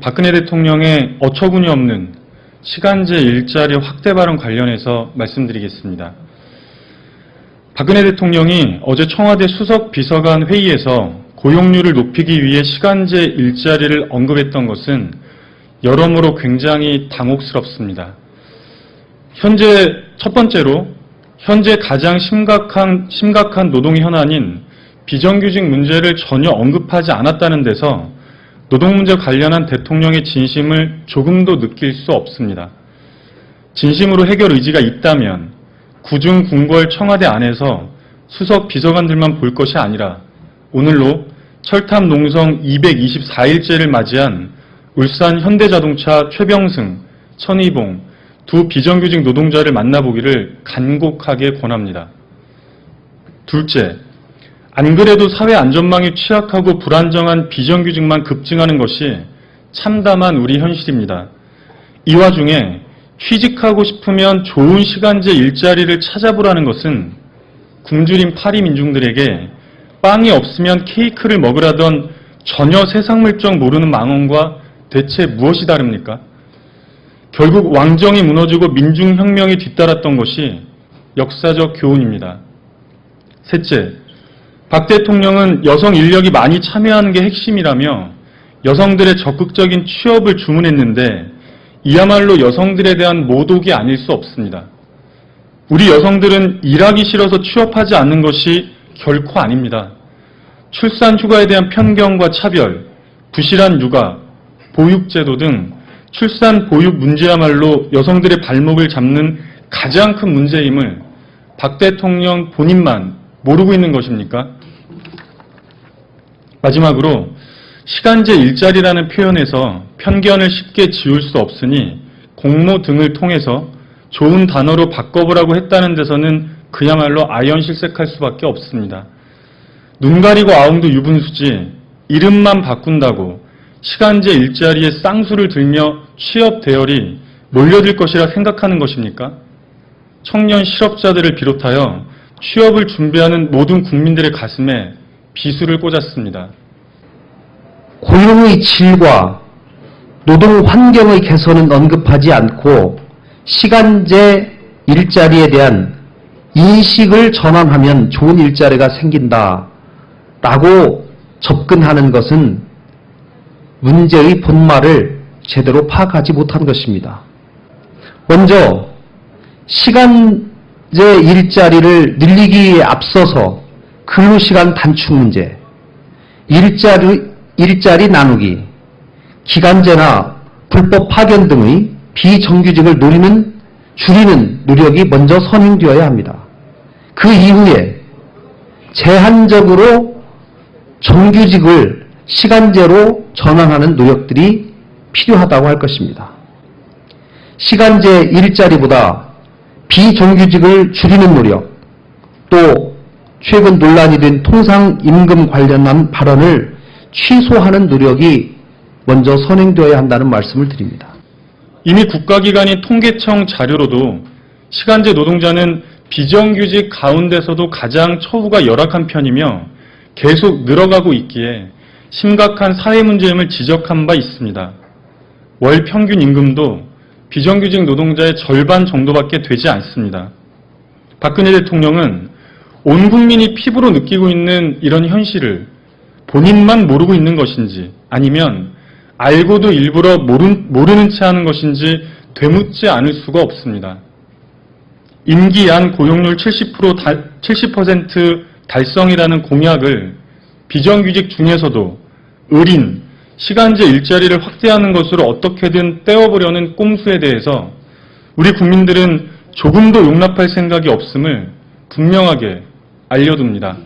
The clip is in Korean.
박근혜 대통령의 어처구니 없는 시간제 일자리 확대 발언 관련해서 말씀드리겠습니다. 박근혜 대통령이 어제 청와대 수석 비서관 회의에서 고용률을 높이기 위해 시간제 일자리를 언급했던 것은 여러모로 굉장히 당혹스럽습니다. 현재 첫 번째로 현재 가장 심각한 심각한 노동 현안인 비정규직 문제를 전혀 언급하지 않았다는 데서 노동 문제 관련한 대통령의 진심을 조금도 느낄 수 없습니다. 진심으로 해결 의지가 있다면 구중 궁궐 청와대 안에서 수석 비서관들만 볼 것이 아니라 오늘로 철탑 농성 224일째를 맞이한 울산 현대자동차 최병승, 천의봉 두 비정규직 노동자를 만나보기를 간곡하게 권합니다. 둘째, 안 그래도 사회 안전망이 취약하고 불안정한 비정규직만 급증하는 것이 참담한 우리 현실입니다. 이 와중에 취직하고 싶으면 좋은 시간제 일자리를 찾아보라는 것은 굶주린 파리 민중들에게 빵이 없으면 케이크를 먹으라던 전혀 세상 물정 모르는 망언과 대체 무엇이 다릅니까? 결국 왕정이 무너지고 민중혁명이 뒤따랐던 것이 역사적 교훈입니다. 셋째, 박 대통령은 여성 인력이 많이 참여하는 게 핵심이라며 여성들의 적극적인 취업을 주문했는데 이야말로 여성들에 대한 모독이 아닐 수 없습니다. 우리 여성들은 일하기 싫어서 취업하지 않는 것이 결코 아닙니다. 출산 휴가에 대한 편견과 차별, 부실한 육아, 보육제도 등 출산 보육 문제야말로 여성들의 발목을 잡는 가장 큰 문제임을 박 대통령 본인만 모르고 있는 것입니까? 마지막으로 시간제 일자리라는 표현에서 편견을 쉽게 지울 수 없으니 공모 등을 통해서 좋은 단어로 바꿔보라고 했다는 데서는 그야말로 아연실색할 수밖에 없습니다. 눈 가리고 아웅도 유분수지 이름만 바꾼다고 시간제 일자리에 쌍수를 들며 취업 대열이 몰려들 것이라 생각하는 것입니까? 청년 실업자들을 비롯하여 취업을 준비하는 모든 국민들의 가슴에 비수를 꽂았습니다. 고용의 질과 노동 환경의 개선은 언급하지 않고 시간제 일자리에 대한 인식을 전환하면 좋은 일자리가 생긴다 라고 접근하는 것은 문제의 본말을 제대로 파악하지 못한 것입니다. 먼저 시간 제 일자리를 늘리기에 앞서서 근로시간 단축 문제, 일자리, 일자리 나누기, 기간제나 불법 파견 등의 비정규직을 노리는, 줄이는 노력이 먼저 선행되어야 합니다. 그 이후에 제한적으로 정규직을 시간제로 전환하는 노력들이 필요하다고 할 것입니다. 시간제 일자리보다 비정규직을 줄이는 노력, 또 최근 논란이 된 통상임금 관련한 발언을 취소하는 노력이 먼저 선행되어야 한다는 말씀을 드립니다. 이미 국가기관인 통계청 자료로도 시간제 노동자는 비정규직 가운데서도 가장 처우가 열악한 편이며 계속 늘어가고 있기에 심각한 사회 문제임을 지적한 바 있습니다. 월 평균 임금도 비정규직 노동자의 절반 정도밖에 되지 않습니다. 박근혜 대통령은 온 국민이 피부로 느끼고 있는 이런 현실을 본인만 모르고 있는 것인지 아니면 알고도 일부러 모르는 채 하는 것인지 되묻지 않을 수가 없습니다. 임기 안 고용률 70% 달, 70% 달성이라는 공약을 비정규직 중에서도 을인, 시간제 일자리를 확대하는 것으로 어떻게든 떼어보려는 꼼수에 대해서 우리 국민들은 조금도 용납할 생각이 없음을 분명하게 알려둡니다.